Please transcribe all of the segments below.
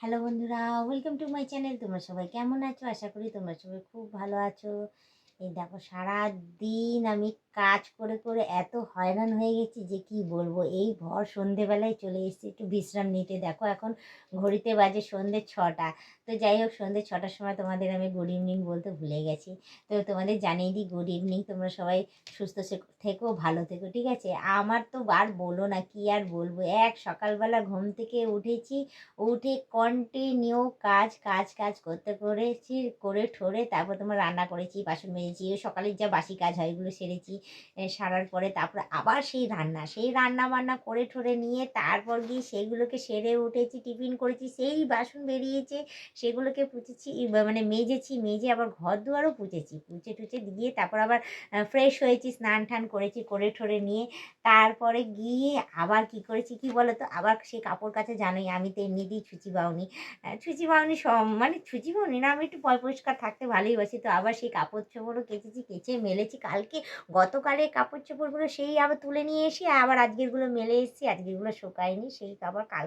Hello বন্ধুরা welcome to my channel তোমরা সবাই কেমন আছো? আশা করি তোমরা সবাই খুব ভালো আছো। এই দেখো সারা দিন আমি কাজ করে করে এত হয়রান হয়ে গেছি যে কি বলব? এই ভর সন্ধেবেলায় চলে এসেছি, একটু বিশ্রাম নিতে। দেখো এখন ঘড়িতে বাজে সন্ধে ছটা। তো যাই হোক, সন্ধে ছটার সময় তোমাদের আমি গুড ইভিনিং বলতে ভুলে গেছি। তো তোমাদের জানিয়ে দিই গুড ইভিনিং তোমরা সবাই সুস্থ থেকো, ভালো থেকো, ঠিক আছে? আমার তো আর বলো না, কি আর বলব? এক সকালবেলা ঘুম থেকে উঠেছি, উঠে কন্টিনিউ কাজ কাজ কাজ করতে করেছি, করে ঠোরে তারপর তোমার রান্না করেছি, বাসন মেজেছি। সকালের যা বাসি কাজ হয় এগুলো সেরেছি। সারার পরে তারপর আবার সেই রান্না সেই রান্না বান্না করে ঠোরে নিয়ে তারপর গিয়ে সেগুলোকে সেরে উঠেছি, টিফিন করেছি, সেই বাসন বেরিয়েছে, সেগুলোকে পুচেছি মানে মেজেছি, মেজে আবার ঘর দুয়ারও পুচেছি পুচে টুচে দিয়ে তারপর আবার ফ্রেশ হয়েছি, স্নান টান করেছি, করে ঠোরে নিয়ে তারপরে গিয়ে আবার কি করেছি, কি বলো তো আবার সেই কাপড় কাছে জানোই আমি তো এমনিতেই ছুচি বাউনি। ছুচি বাউনি সব মানে ছুচি বাউনি না, আমি একটু পয় পরিষ্কার থাকতে ভালোই বাসি, তো আবার সেই কাপড় চোপড়ও কেচেছি, কেচে মেলেছি, কালকে গতকালে কাপড় চোপড়গুলো সেই আবার তুলে নিয়ে এসে, আবার আজকেরগুলো মেলে এসেছি, আজকেরগুলো শুকায়নি, সেই আবার কাল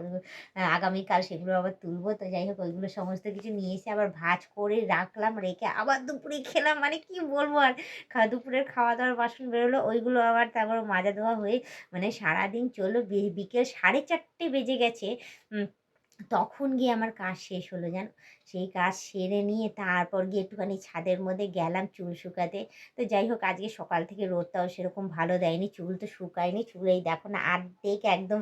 আগামীকাল সেগুলো আবার তুলবো। তো যাই হোক, ওইগুলো সমস্ত কিছু নিয়ে এসে আবার ভাজ করে রাখলাম, রেখে আবার দুপুরে খেলাম। মানে কি বলব আর দুপুরের খাওয়া দাওয়ার বাসন বেরোলো, ওইগুলো আবার তারপর মাজা ধোয়া হয়ে মানে সারাদিন চলল। বিকেল সাড়ে চারটে বেজে গেছে। তখন গিয়ে আমার কাজ শেষ হলো, জানো? সেই কাজ সেরে নিয়ে তারপর গিয়ে একটুখানি ছাদের মধ্যে গেলাম চুল শুকাতে। তো যাই হোক, আজকে সকাল থেকে রোদটাও সেরকম ভালো দেয়নি, চুল তো শুকায়নি। চুল এই দেখো না, আর্ধেক একদম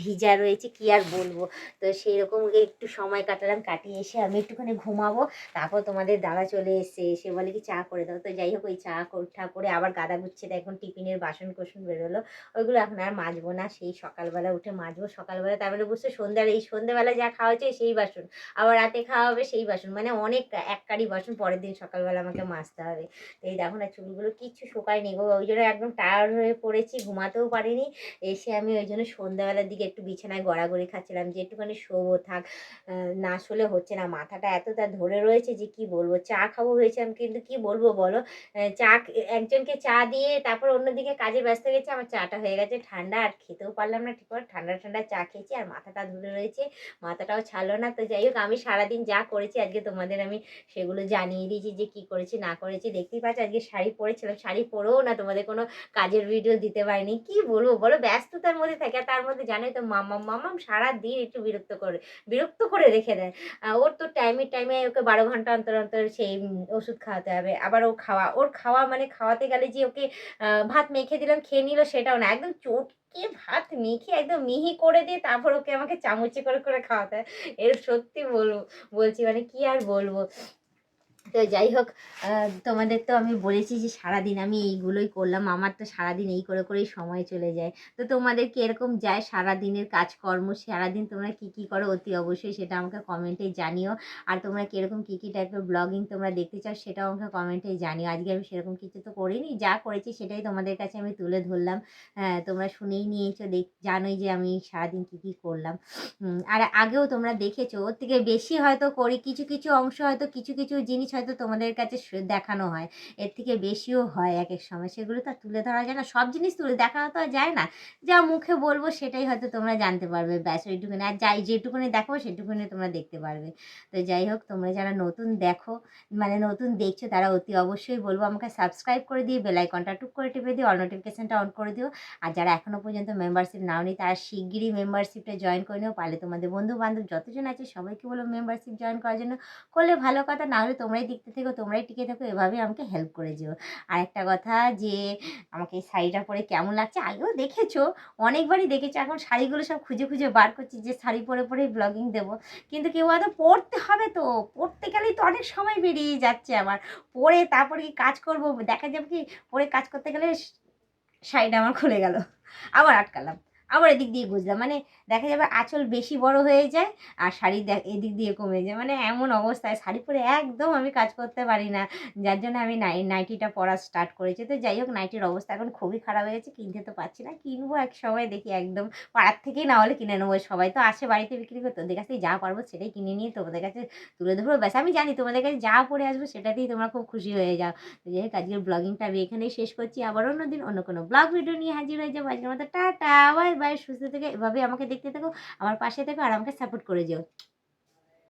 ভিজা রয়েছে, কি আর বলব? তো সেই রকম একটু সময় কাটালাম, কাটিয়ে এসে আমি একটুখানি ঘুমাবো। তারপর তোমাদের দাদা চলে এসে এসে বলে কি চা করে দাও? তো যাই হোক, ওই চা ঠা করে আবার গাদা গুচ্ছে এখন টিফিনের বাসন কোসন বেরোলো। ওইগুলো এখন আর মাজবো না, সেই সকালবেলা উঠে মাজবো। সকালবেলা তারপরে বুঝছ, সন্ধ্যার এই সন্ধ্যাবেলা যা খাওয়া হচ্ছে সেই বাসন। আবার রাতে খাওয়া হবে সেই বাসন। মানে অনেক এক কারি বাসন পরের দিন সকালবেলা আমাকে মাজতে হবে। তো এই দেখো না চুলগুলো কিচ্ছু শুকায়নি গো। ওই জন্য একদম টায়ার্ড হয়ে পড়েছি, ঘুমাতেও পারিনি। এসে আমি ওই জন্য সন্ধ্যাবেলার দিকে একটু বিছানায় গড়াগড়ি খাচ্ছিলাম যে একটুখানি শোবো, থাক। না শোলে হচ্ছে না, মাথাটা এত এতটা ধরে রয়েছে যে কি বলব? চা খাব ভেবেছিলাম, কিন্তু কি বলব বলো? চা একজনকে চা দিয়ে তারপর অন্যদিকে কাজে ব্যস্ত গেছে, আমার চাটা হয়ে গেছে ঠান্ডা। আর খেতেও পারলাম না, ঠিক করে ঠান্ডা ঠান্ডা চা খেয়েছি, আর মাথাটা ধরে রয়েছে, মাথাটাও ছাড়লো না। তো যাই হোক, আমি সারাদিন যা করেছি, আজকে তোমাদের আমি সেগুলো জানিয়ে দিয়েছি যে কি করেছি, না করেছি। দেখতেই পাচ্ছ, আজকে শাড়ি পরেছিলাম, শাড়ি পরেও না তোমাদের কোনো কাজের ভিডিও দিতে পারিনি। কি বলব? বলো ব্যস্ততার মধ্যে থাকে আর তার মধ্যে জানোই তো মামাম মামাম সারাদিন একটু বিরক্ত করে বিরক্ত করে রেখে দেয়। ওর তো টাইমে টাইমে ওকে বারো ঘণ্টা অন্তর অন্তর সেই ওষুধ খাওয়াতে হবে। আবার ও খাওয়া, ওর খাওয়া মানে খাওয়াতে গেলে যে ওকে ভাত মেখে দিলাম, খেয়ে নিল সেটাও না। একদম চটকে ভাত মেখে একদম মিহি করে দিয়ে তারপর ওকে আমাকে চামচে করে করে খাওয়াতে এর সত্যি বলব, বলছি মানে কি আর বলব? তো যাই হোক তোমাদের তো আমি বলেছি যে সারাদিন আমি এইগুলোই করলাম, আমার তো সারাদিন এই করে করেই সময় চলে যায়। তো তোমাদের কি এরকম যায় সারাদিনের কাজকর্ম? সারাদিন তোমরা কি কি করো? অতি অবশ্যই সেটা আমাকে কমেন্টে জানিও। আর তোমরা কীরকম কী কী টাইপের ব্লগিং তোমরা দেখতে চাও সেটাও আমাকে কমেন্টে জানিও। আজকে আমি সেরকম কিছু তো করিনি, যা করেছি সেটাই তোমাদের কাছে আমি তুলে ধরলাম। হ্যাঁ তোমরা শুনেই নিয়েছো, দেখ, জানোই যে আমি সারাদিন কী কী করলাম। আর আগেও তোমরা দেখেছ, ওর থেকে বেশি হয়তো করি, কিছু কিছু অংশ হয়তো কিছু কিছু জিনিস হয়তো তোমাদের কাছে দেখানো হয়। এর থেকে বেশিও হয় এক এক সময়। সেগুলো তো তুলে ধরা যায় না। সব জিনিস তুলে দেখানো তো যায় না। যা মুখে বলব সেটাই হয়তো তোমরা জানতে পারবে। ব্যাস, ওইটুকুনি। আর যাই, যেটুকুনি দেখো সেটুকুনি তোমরা দেখতে পারবে। তো যাই হোক, তোমরা যারা নতুন দেখো মানে নতুন দেখছ, তারা অতি অবশ্যই বলব আমাকে সাবস্ক্রাইব করে দিয়ে বেল আইকনটা টুক করে টিপে দিও অল নোটিফিকেশানটা অন করে দিও। আর যারা এখনও পর্যন্ত মেম্বারশিপ নাও নি তারা শিগগিরই মেম্বারশিপটা জয়েন করে নিও। পারলে তোমাদের বন্ধু বান্ধব যতজন আছে, সবাইকে বলো মেম্বারশিপ জয়েন করার জন্য। করলে ভালো কথা, না হলে তোমরাই দেখতে থেকো তোমরাই টিকে থাকো, এভাবেই আমাকে হেল্প করে যেও। আর একটা কথা যে, আমাকে এই শাড়িটা পরে কেমন লাগছে? আগেও দেখেছ, অনেকবারই দেখেছ, এখন শাড়িগুলো সব খুঁজে খুঁজে বার করছি যে শাড়ি পরে পরেই ব্লগিং দেবো। কিন্তু কেউ হয়তো পড়তে হবে তো পড়তে গেলেই তো অনেক সময় বেরিয়ে যাচ্ছে আমার। পরে তারপরে কি কাজ করব? দেখা যাবে কি, পরে কাজ করতে গেলে শাড়িটা আমার খুলে গেল। আবার আটকালাম। আবার এদিক দিয়ে গুজলাম মানে দেখা যাবে আঁচল বেশি বড় হয়ে যায় আর শাড়ি এদিক দিয়ে কমে যায়। মানে এমন অবস্থায় শাড়ি পরে একদম আমি কাজ করতে পারি না। যার জন্য আমি নাই, নাইটিটা পরা স্টার্ট করেছি। তো যাই হোক, নাইটির অবস্থা এখন খুবই খারাপ হয়ে গেছে। কিনতে তো পারছি না। কিনবো এক সময় দেখি একদম পাড়ার থেকেই, না হলে কিনে নেব। সবাই তো আসে বাড়িতে বিক্রি করতে। ওদের কাছ যা পারব সেটাই কিনে নিয়ে তোমাদের কাছে তুলে ধরবো। ব্যাস, আমি জানি তোমাদের কাছে যা পরে আসব সেটাতেই তোমরা খুব খুশি হয়ে যাও। তো যাই হোক, আজকের ব্লগিংটা আমি এখানেই শেষ করছি। আবার অন্য দিন অন্য কোনো ব্লগ ভিডিও নিয়ে হাজির হয়ে যাব। আজকের মতো টাটা বাই বাই সুস্থ থেকে এভাবে আমাকে দেখতে থাকো, আমার পাশে থেকো আর আমাকে সাপোর্ট করে যেও।